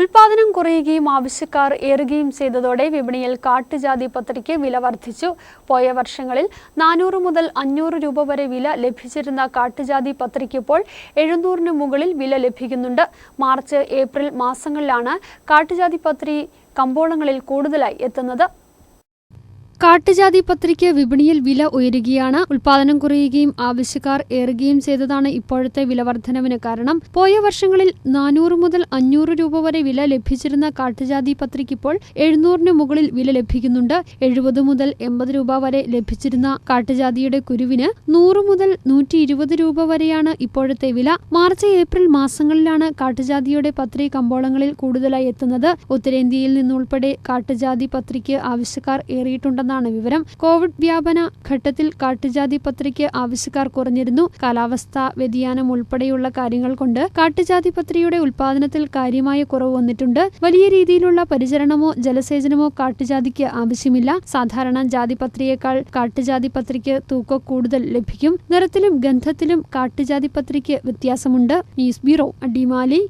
ഉൽപാദനം കുറയുകയും ആവശ്യക്കാർ ഏറുകയും ചെയ്തതോടെ വിപണിയിൽ കാട്ടുജാതി പത്രിക്ക് വില വർദ്ധിച്ചു. പോയ വർഷങ്ങളിൽ നാനൂറ് മുതൽ അഞ്ഞൂറ് രൂപ വരെ വില ലഭിച്ചിരുന്ന കാട്ടുജാതി പത്രിക്ക് ഇപ്പോൾ എഴുന്നൂറിന് മുകളിൽ വില ലഭിക്കുന്നുണ്ട്. മാർച്ച് ഏപ്രിൽ മാസങ്ങളിലാണ് കാട്ടുജാതി പത്രി കമ്പോളങ്ങളിൽ കൂടുതലായി എത്തുന്നത്. കാട്ടുജാതി പത്രിക്ക് വിപണിയിൽ വില ഉയരുകയാണ്. ഉൽപാദനം കുറയുകയും ആവശ്യക്കാർ ഏറുകയും ചെയ്തതാണ് ഇപ്പോഴത്തെ വില വർധനവിന് കാരണം. പോയ വർഷങ്ങളിൽ നാനൂറ് മുതൽ അഞ്ഞൂറ് രൂപ വരെ വില ലഭിച്ചിരുന്ന കാട്ടുജാതി പത്രിക്ക് ഇപ്പോൾ എഴുന്നൂറിന് മുകളിൽ വില ലഭിക്കുന്നുണ്ട്. എഴുപത് മുതൽ എൺപത് രൂപ വരെ ലഭിച്ചിരുന്ന കാട്ടുജാതിയുടെ കുരുവിന് നൂറ് മുതൽ നൂറ്റി ഇരുപത് രൂപ വരെയാണ് ഇപ്പോഴത്തെ വില. മാർച്ച് ഏപ്രിൽ മാസങ്ങളിലാണ് കാട്ടുജാതിയുടെ പത്രി കമ്പോളങ്ങളിൽ കൂടുതലായി എത്തുന്നത്. ഉത്തരേന്ത്യയിൽ നിന്നുൾപ്പെടെ കാട്ടുജാതി പത്രിക്ക് ആവശ്യക്കാർ ഏറിയിട്ടുണ്ടെന്നാണ് വിവരം. കോവിഡ് വ്യാപന ഘട്ടത്തിൽ കാട്ടുജാതി പത്രിക്ക് ആവശ്യക്കാർ കുറഞ്ഞിരുന്നു. കാലാവസ്ഥാ വ്യതിയാനം ഉൾപ്പെടെയുള്ള കാര്യങ്ങൾ കൊണ്ട് കാട്ടുജാതി പത്രിയുടെ ഉൽപാദനത്തിൽ കാര്യമായ കുറവ് വന്നിട്ടുണ്ട്. വലിയ രീതിയിലുള്ള പരിചരണമോ ജലസേചനമോ കാട്ടുജാതിക്ക് ആവശ്യമില്ല. സാധാരണ ജാതിപത്രിയേക്കാൾ കാട്ടുജാതിപത്രിക്ക് തൂക്ക കൂടുതൽ ലഭിക്കും. നിറത്തിലും ഗന്ധത്തിലും കാട്ടുജാതി പത്രിക്ക് വ്യത്യാസമുണ്ട്. News bureau Adimali.